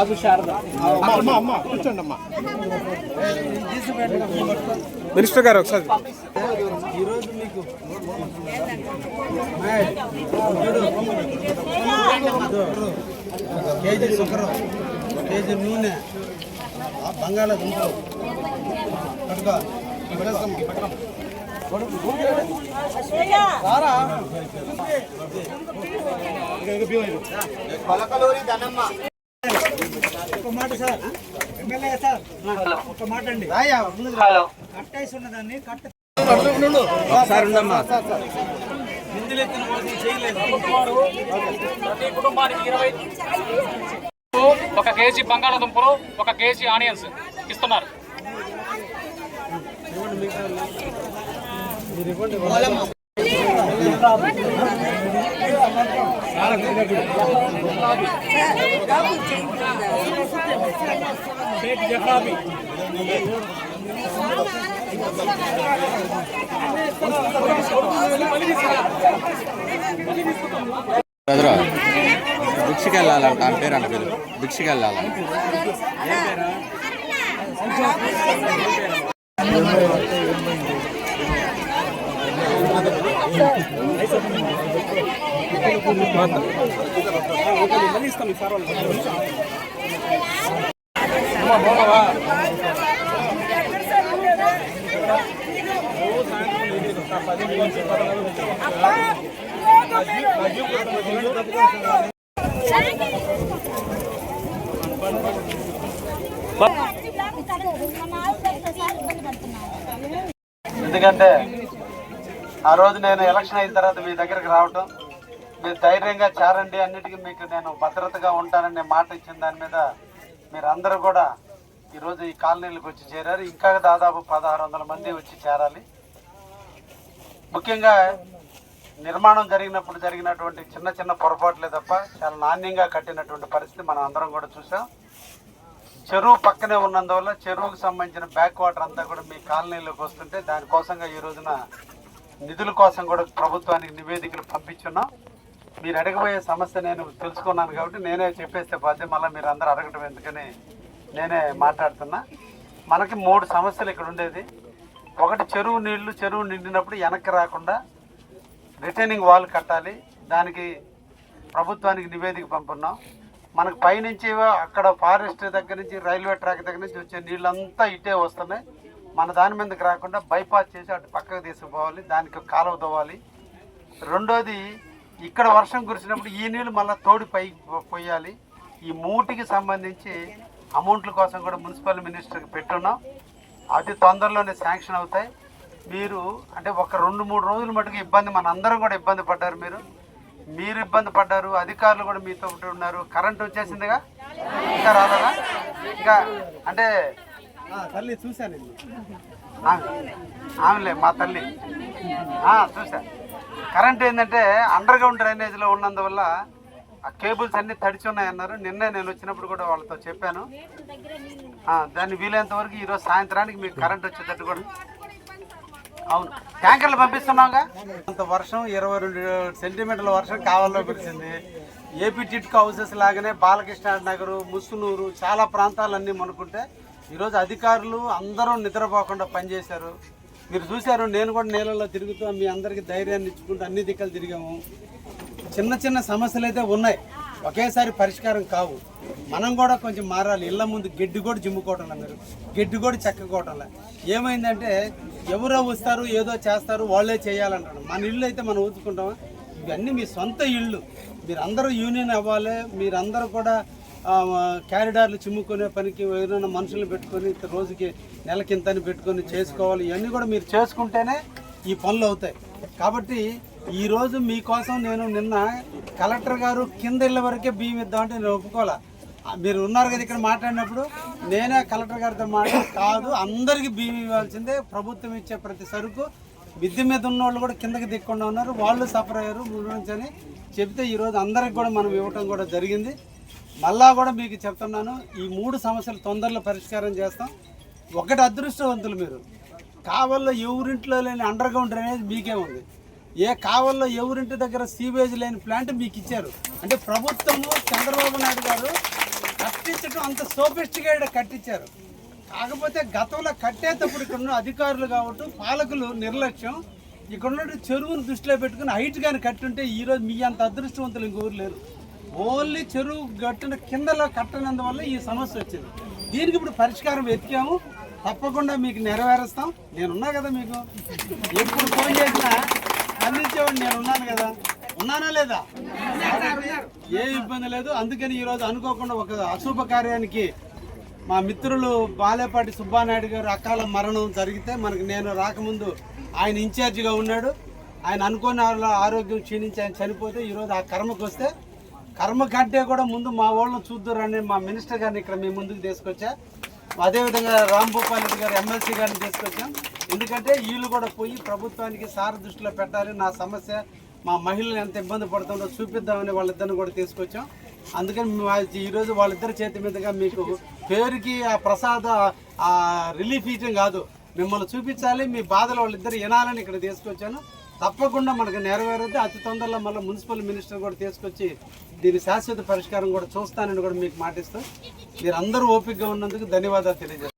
రాజు శారద. అమ్మా అమ్మా కూర్చోండి అమ్మా. మినిస్టర్ గారు ఒకసారి. ఈరోజు మీకు కేజీ శుక్రం కేజీ నూనె పట్టుకోమ్మ, పట్టుకోమ్మ. రారా. ఒక మాట సార్. ఎమ్మెల్యే సార్ ఒక మాట అండి. హలో. కట్టేసి ఉన్నదాన్ని కట్ట ఒకసారి ఉండమ్మా నిందులెత్తిన వాళ్ళకి చేయలేదు ప్రతి కుటుంబానికి ఇరవై ఒక కేజీ బంగాళాదుంపలు ఒక కేజీ ఆనియన్స్ ఇస్తున్నారు. బ్రదరు భిక్షకి వెళ్ళాలంట అని పేరు అంట పేరు. భిక్షకి వెళ్ళాలి ఎందుకంటే ఆ రోజు నేను ఎలక్షన్ అయిన తర్వాత మీ దగ్గరికి రావటం మీరు ధైర్యంగా చేరండి అన్నిటికీ మీకు నేను భద్రతగా ఉంటానని మాట ఇచ్చిన దాని మీద మీరందరూ కూడా ఈరోజు ఈ కాలనీలకు వచ్చి చేరారు. ఇంకా దాదాపు పదహారు వందల మంది వచ్చి చేరాలి. ముఖ్యంగా నిర్మాణం జరిగినప్పుడు జరిగినటువంటి చిన్న చిన్న పొరపాట్లే తప్ప చాలా నాణ్యంగా కట్టినటువంటి పరిస్థితి మనం అందరం కూడా చూసాం. చెరువు పక్కనే ఉన్నందువల్ల చెరువుకు సంబంధించిన బ్యాక్ వాటర్ అంతా కూడా మీ కాలనీలోకి వస్తుంటే దానికోసంగా ఈ రోజున నిధుల కోసం కూడా ప్రభుత్వానికి నివేదికలు పంపించున్నాం. మీరు అడగబోయే సమస్య నేను తెలుసుకున్నాను కాబట్టి నేనే చెప్పేస్తే బాధ్యత మళ్ళీ మీరు అందరూ అడగటం ఎందుకని నేనే మాట్లాడుతున్నా. మనకి మూడు సమస్యలు ఇక్కడ ఉండేది. ఒకటి చెరువు నీళ్ళు చెరువు నిండినప్పుడు వెనక్కి రాకుండా రిటైనింగ్ వాల్ కట్టాలి. దానికి ప్రభుత్వానికి నివేదిక పంపున్నాం. మనకు పైనుంచి అక్కడ ఫారెస్ట్ దగ్గర నుంచి రైల్వే ట్రాక్ దగ్గర నుంచి వచ్చే నీళ్ళంతా ఇటే వస్తున్నాయి. మన దాని మీదకి రాకుండా బైపాస్ చేసి అటు పక్కకు తీసుకుపోవాలి దానికి కాలువ తవ్వాలి. రెండోది ఇక్కడ వర్షం కురిసినప్పుడు ఈ నీళ్ళు మళ్ళీ తోడి పై పోయాలి. ఈ మూటికి సంబంధించి అమౌంట్ల కోసం కూడా మున్సిపల్ మినిస్టర్కి పెట్టున్నాం. అతి తొందరలోనే శాంక్షన్ అవుతాయి. మీరు అంటే ఒక రెండు మూడు రోజుల మటుకు ఇబ్బంది మన అందరం కూడా ఇబ్బంది పడ్డారు మీరు. మీరు ఇబ్బంది పడ్డారు అధికారులు కూడా మీతో ఉన్నారు కరెంట్ వచ్చేసిందిగా? ఇంకా రాలేదా? ఇంకా అంటే తల్లి చూశాను ఆమెలే మా తల్లి. ఆ, చూసా. కరెంట్ ఏంటంటే అండర్ గ్రౌండ్ డ్రైనేజ్లో ఉన్నందువల్ల ఆ కేబుల్స్ అన్ని తడిచి ఉన్నాయన్నారు. నిన్నే నేను వచ్చినప్పుడు కూడా వాళ్ళతో చెప్పాను. ఆ, దాన్ని వీలైనంత వరకు ఈరోజు సాయంత్రానికి మీకు కరెంట్ వచ్చేటట్టు కూడా. అవును. ట్యాంకర్లు పంపిస్తున్నాంగా అంత వర్షం ఇరవై రెండు సెంటీమీటర్ల వర్షం కావాలో కురిసింది ఏపీ టిట్కో హౌసెస్ లాగానే బాలకృష్ణ నగరు ముసునూరు చాలా ప్రాంతాలన్నీ మనుకుంటే ఈరోజు అధికారులు అందరూ నిద్రపోకుండా పనిచేశారు. మీరు చూశారు నేను కూడా నీళ్ళలో తిరుగుతూ మీ అందరికీ ధైర్యాన్ని ఇచ్చుకుంటూ అన్ని దిక్కలు తిరిగాము. చిన్న చిన్న సమస్యలు అయితే ఉన్నాయి. ఒకేసారి పరిష్కారం కావు. మనం కూడా కొంచెం మారాలి. ఇళ్ళ ముందు గడ్డి కూడా జిమ్ముకోవటంలే మీరు గడ్డి కూడా చెక్కకోవటంలే ఏమైందంటే ఎవరో వస్తారు ఏదో చేస్తారు వాళ్ళే చేయాలంటారు. మన ఇల్లు అయితే మనం ఊదుకుంటామా ఇవన్నీ మీ సొంత ఇళ్ళు మీరందరూ యూనియన్ అవ్వాలి. మీరందరూ కూడా క్యారిడార్లు చిమ్ముకునే పనికి ఎవరైనా మనుషులు పెట్టుకొని రోజుకి రోజుకి నెలకింతని పెట్టుకొని చేసుకోవాలి ఇవన్నీ కూడా మీరు చేసుకుంటేనే ఈ పనులు అవుతాయి. కాబట్టి ఈ రోజు మీకోసం నేను నిన్న కలెక్టర్ గారు కింద ఇళ్ళ వరకే బియ్యం ఇద్దామంటే నేను ఒప్పుకోలే మీరు ఉన్నారు కదా ఇక్కడ మాట్లాడినప్పుడు నేనే కలెక్టర్ గారితో మాట్లాడి కాదు అందరికీ బియ్యం ఇవ్వాల్సిందే ప్రభుత్వం ఇచ్చే ప్రతి సరుకు. మిద్దె మీద ఉన్న వాళ్ళు కూడా కిందకి దిక్కుండా ఉన్నారు వాళ్ళు సఫర్ అయ్యారు ముందు నుంచి అని చెప్తే ఈరోజు అందరికి కూడా మనం ఇవ్వటం కూడా జరిగింది. మళ్ళా కూడా మీకు చెప్తున్నాను ఈ మూడు సమస్యలు తొందరలో పరిష్కారం చేస్తాం. ఒకటి అదృష్టవంతులు మీరు. కావల్లో ఎవరింట్లో లేని అండర్ గ్రౌండ్ డ్రైనేజ్ మీకే ఉంది. ఏ కావల్లో ఎవరింటి దగ్గర సీవేజ్ లేని ప్లాంట్ మీకు ఇచ్చారు. అంటే ప్రభుత్వము చంద్రబాబు నాయుడు గారు కట్టించడం అంత సోఫిస్టికేటెడ్ కట్టించారు. కాకపోతే గతంలో కట్టేటప్పుడు ఇక్కడ ఉన్న అధికారులు కావటం పాలకులు నిర్లక్ష్యం. ఇక్కడ ఉన్న చెరువును దృష్టిలో పెట్టుకుని హైట్ కానీ కట్టుంటే ఈరోజు మీ అంత అదృష్టవంతులు ఇంకొకరు లేరు. ఓన్లీ చెరువు గట్టున కిందలో కట్టనందువల్ల ఈ సమస్య వచ్చింది. దీనికి ఇప్పుడు పరిష్కారం వెతికాము. తప్పకుండా మీకు నెరవేరుస్తాం. నేనున్నా కదా మీకు. ఎప్పుడు ఫోన్ చేసినా అందించేవాడు నేను ఉన్నాను కదా. ఉన్నానా లేదా? ఏ ఇబ్బంది లేదు. అందుకని ఈరోజు అనుకోకుండా ఒక అశుభ కార్యానికి మా మిత్రులు బాలేపాటి సుబ్బానాయుడు గారు అకాల మరణం జరిగితే మనకి నేను రాకముందు ఆయన ఇన్ఛార్జిగా ఉన్నాడు. ఆయన అనుకోని వాళ్ళ ఆరోగ్యం క్షీణించి ఆయన చనిపోతే ఈరోజు ఆ కర్మకు వస్తే కర్మ కంటే కూడా ముందు మా వాళ్ళని చూద్దురని మా మినిస్టర్ గారిని ఇక్కడ మీ ముందుకు తీసుకొచ్చా. అదేవిధంగా రామ్ రెడ్డి గారు ఎమ్మెల్సీ గారిని తీసుకొచ్చాం. ఎందుకంటే వీళ్ళు కూడా పోయి ప్రభుత్వానికి సార దృష్టిలో పెట్టాలి. నా సమస్య మా మహిళలు ఎంత ఇబ్బంది పడుతుందో చూపిద్దామని వాళ్ళిద్దరిని కూడా తీసుకొచ్చాం. అందుకని ఈరోజు వాళ్ళిద్దరి చేతి మీదుగా మీకు పేరుకి ఆ ప్రసాద ఆ రిలీఫ్ ఇవ్వడం కాదు. మిమ్మల్ని చూపించాలి మీ బాధలు వాళ్ళిద్దరు వినాలని ఇక్కడ తీసుకొచ్చాను. తప్పకుండా మనకు నెరవేరుద్ది అతి తొందరలో మళ్ళీ మున్సిపల్ మినిస్టర్ కూడా తీసుకొచ్చి దీని శాశ్వత పరిష్కారం కూడా చూస్తానని కూడా మీకు మాటిస్తూ మీరు అందరూ ఓపికగా ఉన్నందుకు ధన్యవాదాలు తెలియజేస్తాను